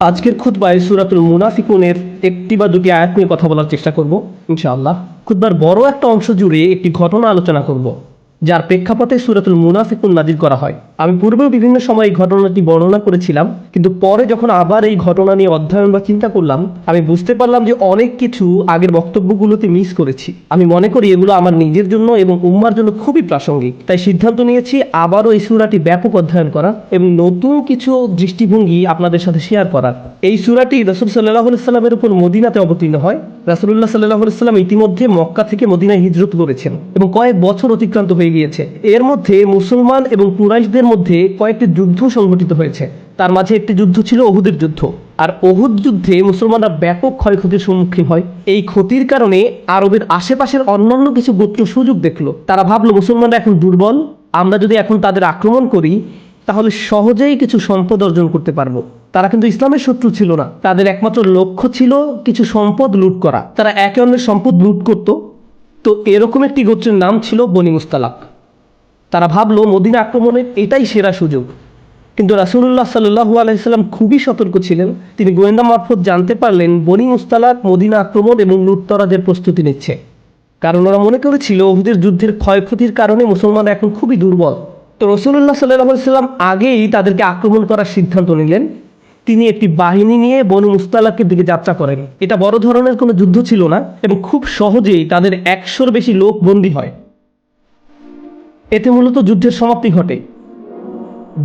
আজকের খুদ্বায় সুরাতুল মুনাফিকুনের একটি বা দুটি আয়াত নিয়ে কথা বলার চেষ্টা করব, ইনশাআল্লাহ। খুদ্বার বড় একটা অংশ জুড়ে একটি ঘটনা আলোচনা করব, যার প্রেক্ষাপটে সুরাতুল মুনাফিকুন নাজির করা হয়। আমি পূর্বেও বিভিন্ন সময় এই ঘটনাটি বর্ণনা করেছিলাম, কিন্তু পরে যখন আবার এই ঘটনা নিয়ে অধ্যয়ন বা চিন্তা করলাম, আমি বুঝতে পারলাম যে অনেক কিছু আগের বক্তব্যগুলোতে মিস করেছি। আমি মনে করি এগুলো আমার নিজের জন্য এবং উম্মার জন্য খুবই প্রাসঙ্গিক। তাই সিদ্ধান্ত নিয়েছি আবারও এই সুরাটি ব্যাপক অধ্যয়ন করা এবং নতুন কিছু দৃষ্টিভঙ্গি আপনাদের সাথে শেয়ার করার। এই সুরাটি রসুল সাল্লাহ সাল্লামের উপর মদিনাতে অবতীর্ণ হয়। রাসুল্লাহ সাল্লাহ সাল্লাম ইতিমধ্যে মক্কা থেকে মদিনায় হিজরত করেছেন এবং কয়েক বছর অতিক্রান্ত হয়ে গিয়েছে। এর মধ্যে মুসলমান এবং কুরাইশদের মধ্যে কয়েকটি যুদ্ধ সংঘটিত হয়েছে। তার মাঝে একটি যুদ্ধ ছিল অহুদের যুদ্ধ। আর অহুদ যুদ্ধে মুসলমানরা ব্যাপক ক্ষয়ক্ষতির সম্মুখীন হয়। এই ক্ষতির কারণে আরবের আশেপাশের অন্যান্য কিছু গোত্র সুযোগ দেখল। তারা ভাবলো, মুসলমানরা এখন দুর্বল। আমরা যদি এখন তাদের আক্রমণ করি, তাহলে সহজেই কিছু সম্পদ অর্জন করতে পারব। তারা কিন্তু ইসলামের শত্রু ছিল না। তাদের একমাত্র লক্ষ্য ছিল কিছু সম্পদ লুট করা। তারা একে অন্যের সম্পদ লুট করত। তো এরকম একটি গোত্রের নাম ছিল বনি মুস্তালাক। তারা ভাবলো মদিনা আক্রমণের এটাই সেরা সুযোগ। কিন্তু রাসুল্লাহ সাল্লু আলাইসাল্লাম খুবই সতর্ক ছিলেন। তিনি গোয়েন্দা মারফত জানতে পারলেন বনি মুস্তালাক মদিনা আক্রমণ এবং লুটতরাজের প্রস্তুতি নিচ্ছে। কারণ ওরা মনে করেছিল ওহুদের যুদ্ধের ক্ষয়ক্ষতির কারণে মুসলমানরা এখন খুবই দুর্বল। তো রসুল্লাহ সাল্লাহ সাল্লাম আগেই তাদেরকে আক্রমণ করার সিদ্ধান্ত নিলেন। তিনি একটি বাহিনী নিয়ে বনু মুস্তালাকের দিকে যাত্রা করেন। এটা বড় ধরনের কোনো যুদ্ধ ছিল না এবং খুব সহজেই তাদের একশোর বেশি লোক বন্দী হয়। এতে মূলত যুদ্ধের সমাপ্তি ঘটে।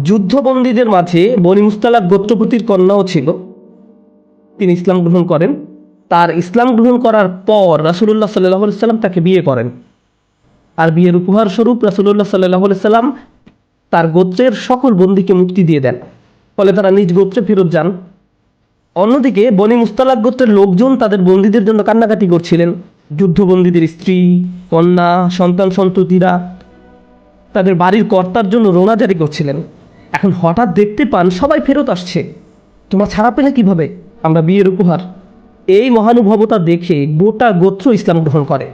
যুদ্ধবন্দীদের মাঝে বনি মুস্তালাক গোত্রপতির কন্যাও ছিল। তিনি ইসলাম গ্রহণ করেন। তার ইসলাম গ্রহণ করার পর রাসুলুল্লাহ সাল্লাহ সাল্লাম তাকে বিয়ে করেন। আর বিয়ের উপহার স্বরূপ রাসুলুল্লাহ সাল্লাহ সাল্লাম তার গোত্রের সকল বন্দীকে মুক্তি দিয়ে দেন। ফলে তারা নিজ গোত্রে ফেরত যান। অন্যদিকে বনি মুস্তালাক গোত্রের লোকজন তাদের বন্দীদের জন্য কান্নাকাটি করছিলেন। যুদ্ধবন্দীদের স্ত্রী, কন্যা সন্তান সন্ততিরা তাদের বাড়ির কর্তার জন্য রোনা জারি করছিলেন। এখন হঠাৎ দেখতে পান সবাই ফেরত আসছে। তোমরা ছাড়া পেলে কীভাবে? আমরা বিয়ের উপহার। এই মহানুভবতা দেখে গোটা গোত্র ইসলাম গ্রহণ করে।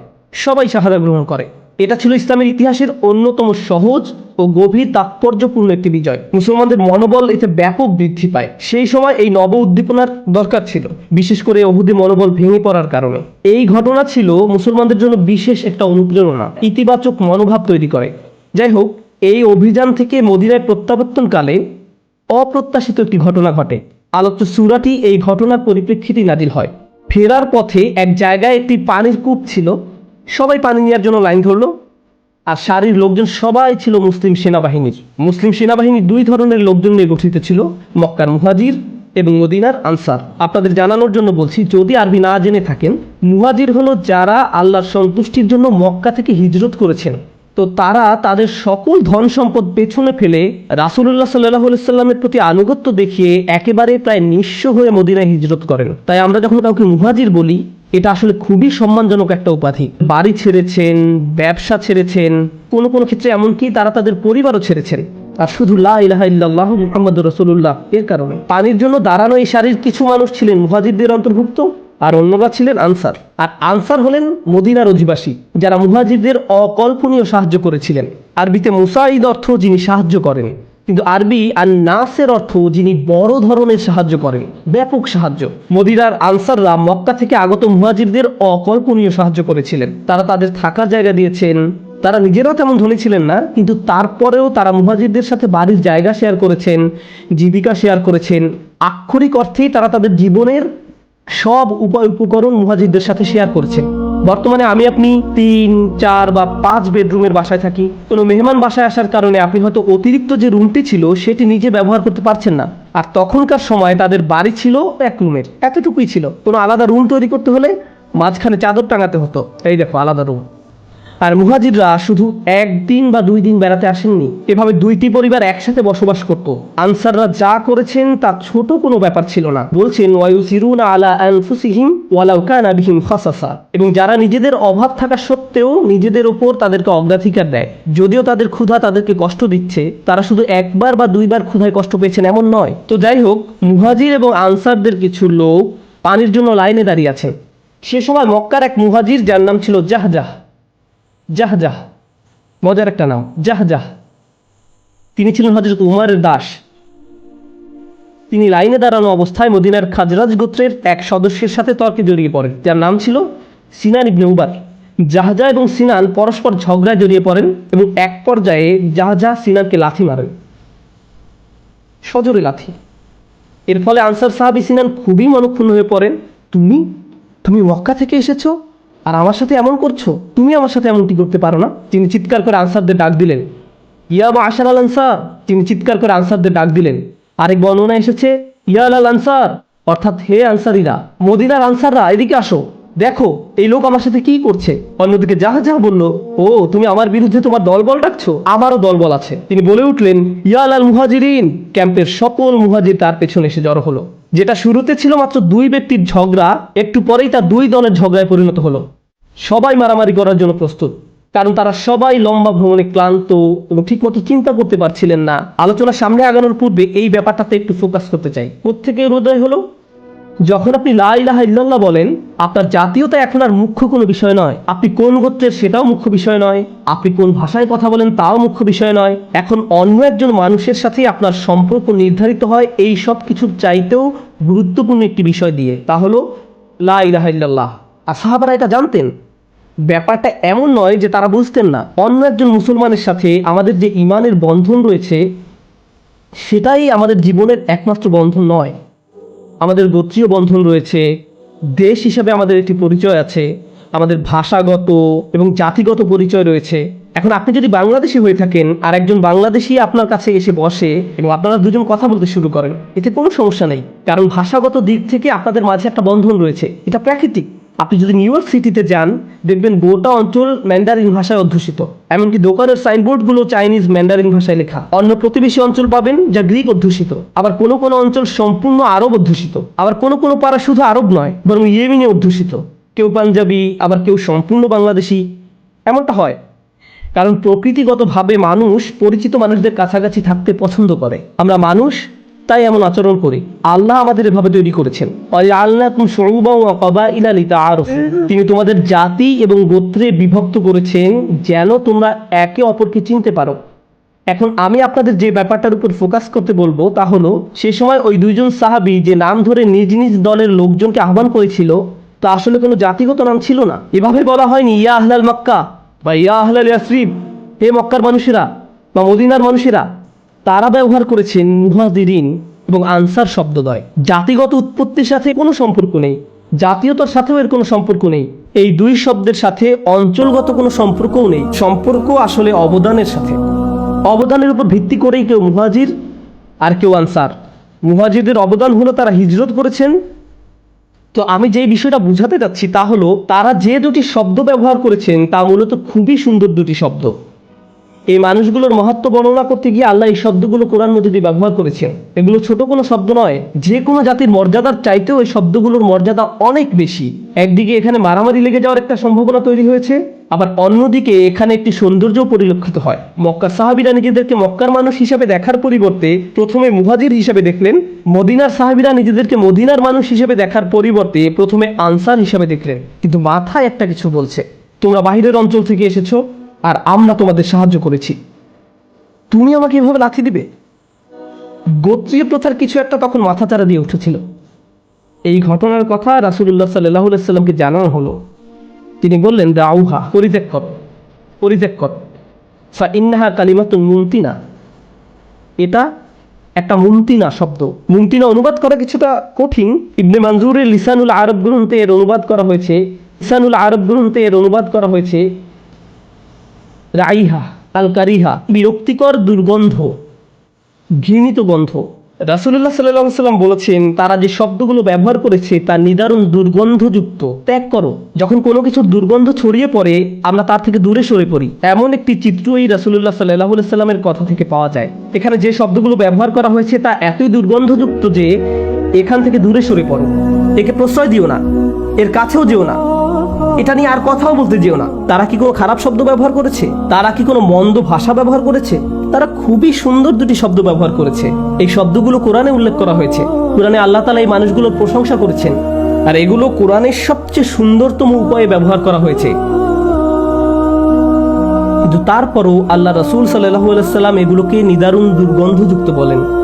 সবাই শাহাদা গ্রহণ করে। এটা ছিল ইসলামের ইতিহাসের অন্যতম সহজ ও গভীর তাৎপর্যপূর্ণ একটি বিজয়। মুসলমানদের মনোবল এতে ব্যাপক বৃদ্ধি পায়। সেই সময় এই নব উদ্দীপনার দরকার ছিল, বিশেষ করে অহুদে মনোবল ভেঙে পড়ার কারণে। এই ঘটনা ছিল মুসলমানদের জন্য বিশেষ একটা অনুপ্রেরণা, ইতিবাচক মনোভাব তৈরি করে। যাই হোক এই অভিযান থেকে মদিনায় প্রত্যাবর্তনকালে অপ্রত্যাশিত একটি ঘটনা ঘটে। আলোচ্য সুরাটি এই ঘটনার পরিপ্রেক্ষিতে নাজিল হয়। ফেরার পথে এক জায়গায় একটি পানির কূপ ছিল। সবাই পানি নেওয়ার জন্য লাইন ধরলো। আর সারির লোকজন সবাই ছিল মুসলিম সেনাবাহিনীর। মুসলিম সেনাবাহিনী দুই ধরনের লোকজন নিয়ে গঠিত ছিল, মক্কার মুহাজির এবং মদিনার আনসার। আপনাদের জানানোর জন্য বলছি, যদি আরবি না জেনে থাকেন, মুহাজির হলো যারা আল্লাহর সন্তুষ্টির জন্য মক্কা থেকে হিজরত করেছেন। তো তারা তাদের সকল ধন সম্পদ পেছনে ফেলে রাসুল্লাহ সাল্লাহ সাল্লামের প্রতি আনুগত্য দেখিয়ে একেবারে প্রায় নিঃস্ব হয়ে মদিনায় হিজরত করেন। তাই আমরা যখন কাউকে মুহাজির বলি, এটা আসলে খুবই সম্মানজনক একটা উপাধি। বাড়ি ছেড়েছেন, ব্যবসা ছেড়েছেন, কোনো কোনো ক্ষেত্রে এমনকি তারা তাদের পরিবারও ছেড়েছেন। আর শুধু লা ইলাহা ইল্লাল্লাহ মুহাম্মদ রসুল্লাহ এর কারণে। পানির জন্য দাঁড়ানো এই সারির কিছু মানুষ ছিলেন, মুহাজিরদের অন্তর্ভুক্ত। আর অন্যরা ছিলেন আনসার। আর আনসার হলেন মদিনার অধিবাসী, যারা মুহাজিরদের অকল্পনীয় সাহায্য করেছিলেন। আরবিতে মুসাইদ অর্থ যিনি সাহায্য করেন, কিন্তু আরবি আর নাসের অর্থ যিনি বড় ধরনের সাহায্য করেন, ব্যাপক সাহায্য। মদিনার আনসাররা মক্কা থেকে আগত মুহাজিরদের অকল্পনীয় সাহায্য করেছিলেন। তারা তাদের থাকার জায়গা দিয়েছেন। তারা নিজেরাও তেমন ধনী ছিলেন না, কিন্তু তারপরেও তারা মুহাজিরদের সাথে বাড়ির জায়গা শেয়ার করেছেন, জীবিকা শেয়ার করেছেন। আক্ষরিক অর্থেই তারা তাদের জীবনের সব উপায় উপকরণ মুহাজিদদের সাথে শেয়ার করছেন বর্তমানে আমি আপনি তিন, চার বা পাঁচ বেডরুমের বাসায় থাকি। কোনো মেহমান বাসায় আসার কারণে আপনি হয়তো অতিরিক্ত যে রুমটি ছিল, সেটি নিজে ব্যবহার করতে পারছেন না। আর তখনকার সময় তাদের বাড়ি ছিল এক রুমের এতটুকুই ছিল। কোনো আলাদা রুম তৈরি করতে হলে মাঝখানে চাদর টাঙাতে হতো। এই দেখো, আলাদা রুম আর মুহাজিররা শুধু একদিন বা দুই দিন বেড়াতে আসেননি। এভাবে দুইটি পরিবার একসাথে বসবাস করত। আনসাররা যা করেছেন তা ছোট কোনো ব্যাপার ছিল না। বলছেন আলা এবং যারা নিজেদের অভাব থাকা সত্ত্বেও নিজেদের ওপর তাদেরকে অগ্রাধিকার দেয়। যদিও তাদের ক্ষুধা তাদেরকে কষ্ট দিচ্ছে, তারা শুধু একবার বা দুইবার ক্ষুধায় কষ্ট পেয়েছেন এমন নয়। তো যাই হোক, মুহাজির এবং আনসারদের কিছু লোক পানির জন্য লাইনে দাঁড়িয়ে আছে। সে সময় মক্কার এক মুহাজির যার নাম ছিল জাহজাহ। জাহজাহ মজার একটা নাম জাহজাহ তিনি ছিলেন হজরত উমারের দাস। তিনি লাইনে দাঁড়ানো অবস্থায় মদিনার খাজরাজ গোত্রের এক সদস্যের সাথে তর্কে জড়িয়ে পড়েন। যার নাম ছিল সিনান ইবনে উবার। জাহাজা এবং সিনান পরস্পর ঝগড়ায় জড়িয়ে পড়েন এবং এক পর্যায়ে জাহাজা সিনানকে লাথি মারেন। সজোরে লাথি। এর ফলে আনসার সাহাবি সিনান খুবই মনক্ষুণ্ণ হয়ে পড়েন। তুমি তুমি মক্কা থেকে এসেছ? আর আমার সাথে এমন করছ? তুমি আমার সাথে এমনটি করতে পারো না। তিনি চিৎকার করে আনসারদের ডাক দিলেন। ইয়া বা আশার আল আনসার, তিনি চিৎকার করে আনসারদের ডাক দিলেন। আরেক বর্ণনা এসেছে, ইয়া আল আনসার, অর্থাৎ হে আনসারিরা, মদিনার আনসাররা, এদিকে আসো। দেখো, এই লোক আমার সাথে কি করছে? অন্যদিকে যাহা যাহা বলল, ও, তুমি আমার বিরুদ্ধে তোমার দলবল ডাকছো আমারও দলবল আছে। তিনি বলে উঠলেন, ইয়া আল মুহাজিরিন! ক্যাম্পের সকল মুহাজির তার পেছনে এসে জড়ো হলো। যেটা শুরুতে ছিল মাত্র দুই ব্যক্তির ঝগড়া, একটু পরেই তা দুই দলের ঝগড়ায় পরিণত হলো। সবাই মারামারি করার জন্য প্রস্তুত, কারণ তারা সবাই লম্বা ভ্রমণে ক্লান্ত এবং ঠিকমতো চিন্তা করতে পারছিলেন না। আলোচনা সামনে আগানোর পূর্বে এই ব্যাপারটাতে একটু ফোকাস করতে চাই। কোথেকে হৃদয় হলো? যখন আপনি লা ইল্লাল্লাহ বলেন, আপনার জাতীয়তা এখন আর মুখ্য কোনো বিষয় নয়। আপনি কোন গোত্রের সেটাও মুখ্য বিষয় নয়। আপনি কোন ভাষায় কথা বলেন তাও মুখ্য বিষয় নয়। এখন অন্য একজন মানুষের সাথে আপনার সম্পর্ক নির্ধারিত হয় এই সব কিছুর চাইতেও গুরুত্বপূর্ণ একটি বিষয় দিয়ে। তা হলো লা ইলাহা ইল্লাল্লাহ। আর সাহাবারা এটা জানতেন। ব্যাপারটা এমন নয় যে তারা বুঝতেন না। অন্য একজন মুসলমানের সাথে আমাদের যে ইমানের বন্ধন রয়েছে, সেটাই আমাদের জীবনের একমাত্র বন্ধন নয়। আমাদের গোত্রীয় বন্ধন রয়েছে। দেশ হিসাবে আমাদের একটি পরিচয় আছে। আমাদের ভাষাগত এবং জাতিগত পরিচয় রয়েছে। এখন আপনি যদি বাংলাদেশি হয়ে থাকেন, আর একজন বাংলাদেশি আপনার কাছে এসে বসে এবং আপনারা দুজন কথা বলতে শুরু করেন, এতে কোনো সমস্যা নেই। কারণ ভাষাগত দিক থেকে আপনাদের মাঝে একটা বন্ধন রয়েছে। এটা প্রাকৃতিক। আপনি যদি নিউ ইয়র্ক সিটিতে যান, দেখবেন গোটা অঞ্চল ম্যান্ডারিন ভাষায় অধ্যুষিত। এমনকি দোকানের সাইনবোর্ডগুলো চাইনিজ ম্যান্ডারিন ভাষায় লেখা। অন্য প্রতিবেশী অঞ্চল পাবেন যা গ্রিক অধ্যুষিত। আবার কোনো কোনো অঞ্চল সম্পূর্ণ আরব অধ্যুষিত। আবার কোনো কোনো পাড়া শুধু আরব নয়, বরং ইয়েমিনে অধ্যুষিত। কেউ পাঞ্জাবি, আবার কেউ সম্পূর্ণ বাংলাদেশি। এমনটা হয়। কারণ প্রকৃতিগতভাবে মানুষ পরিচিত মানুষদের কাছাকাছি থাকতে পছন্দ করে। আমরা মানুষ তাই এমন আচরণ করি। আল্লাহ আমাদের এভাবে তৈরি করেছেন। তিনি তোমাদের জাতি এবং গোত্রে বিভক্ত করেছেন যেন তোমরা একে অপরকে চিনতে পারো। এখন আমি আপনাদের যে ব্যাপারটার উপর ফোকাস করতে বলব তা হলো, সে সময় ওই দুইজন সাহাবি যে নাম ধরে নিজ নিজ দলের লোকজনকে আহ্বান করেছিল, তা আসলে কোনো জাতিগত নাম ছিল না। এভাবে বলা হয়নি, ইয়া আহলাল মক্কা বা ইয়া আহলাল ইয়াসরিব হে মক্কার মানুষেরা বা মদিনার মানুষেরা তারা ব্যবহার করেছেন মুহাজিরিন এবং আনসার শব্দদ্বয়। জাতিগত উৎপত্তির সাথে কোনো সম্পর্ক নেই, জাতীয়তার সাথেও এর কোনো সম্পর্ক নেই। এই দুই শব্দের সাথে অঞ্চলগত কোনো সম্পর্কও নেই, সম্পর্ক আসলে অবদানের সাথে। অবদানের উপর ভিত্তি করেই কেউ মুহাজির আর কেউ আনসার। মুহাজিরদের অবদান হলো তারা হিজরত করেছেন। তো আমি যে বিষয়টা বুঝাতে চাচ্ছি তা হলো, তারা যে দুটি শব্দ ব্যবহার করেছেন তা মূলত খুবই সুন্দর দুটি শব্দ। এই মানুষগুলোর মহত্ব বর্ণনা করতে গিয়ে আল্লাহ এই শব্দগুলো কোরআন দিয়ে ব্যবহার করেছেন। এগুলো ছোট কোনো শব্দ নয়, যে কোনো জাতির মর্যাদার চাইতেও এই শব্দগুলোর মর্যাদা অনেক বেশি। একদিকে এখানে মারামারি লেগে যাওয়ার একটা সম্ভাবনা তৈরি হয়েছে, আবার অন্যদিকে এখানে একটি সৌন্দর্য পরিলক্ষিত হয়। মক্কার সাহাবিরা নিজেদেরকে মক্কার মানুষ হিসাবে দেখার পরিবর্তে প্রথমে মুহাজির হিসাবে দেখলেন, মদিনার সাহাবিরা নিজেদেরকে মদিনার মানুষ হিসেবে দেখার পরিবর্তে প্রথমে আনসার হিসাবে দেখলেন। কিন্তু মাথায় একটা কিছু বলছে, তোমরা বাহিরের অঞ্চল থেকে এসেছ আর আমরা তোমাদের সাহায্য করেছি। তুমি আমাকে এভাবে লাথি দিবে? গোত্রীয় প্রথার কিছু একটা তখন মাথাচাড়া দিয়ে উঠেছিল। এই ঘটনার কথা রাসুল্লাহ সাল্লাহ সাল্লামকে জানানো হলো। তিনি বললেন, দাউহা, পরিত্যাগ কর পরিত্যাগ কর। ফা ইন্নাহা মুমতিনা এটা একটা মুমতিনা শব্দ। মুমতিনা অনুবাদ করা কিছুটা কঠিন। ইবনে মানজুরের লিসানুল আরব গ্রন্থে এর অনুবাদ করা হয়েছে। লিসানুল আরব গ্রন্থে এর অনুবাদ করা হয়েছে। রাইহা আল কারিহা বিরক্তিকর দুর্গন্ধ, ঘৃণিত গন্ধ। রাসুল্লাহ সাল্লাহ সাল্লাম বলেছেন, তারা যে শব্দগুলো ব্যবহার করেছে তা নিদারুণ দুর্গন্ধযুক্ত। ত্যাগ করো। যখন কোনো কিছুর দুর্গন্ধ ছড়িয়ে পড়ে, আমরা তার থেকে দূরে সরে পড়ি। এমন একটি চিত্র এই রাসুল্লাহ সাল্লাহ সাল্লামের কথা থেকে পাওয়া যায়। এখানে যে শব্দগুলো ব্যবহার করা হয়েছে, তা এতই দুর্গন্ধযুক্ত যে, এখান থেকে দূরে সরে পড়ো। একে প্রশ্রয় দিও না। এর কাছেও যেও না। এটা নিয়ে আর কথাও বলতে যেও না। তারা কি কোনো খারাপ শব্দ ব্যবহার করেছে? তারা কি কোনো মন্দ ভাষা ব্যবহার করেছে? তারা খুবই সুন্দর দুটি শব্দ ব্যবহার করেছে। এই শব্দগুলো কোরআনে উল্লেখ করা হয়েছে। কোরআনে আল্লাহ তালা এই মানুষগুলোর প্রশংসা করেছেন। আর এগুলো কোরআনের সবচেয়ে সুন্দরতম উপায়ে ব্যবহার করা হয়েছে। কিন্তু তারপরও আল্লাহ রসুল সাল্লাহ সাল্লাম এগুলোকে নিদারুণ দুর্গন্ধযুক্ত বলেন।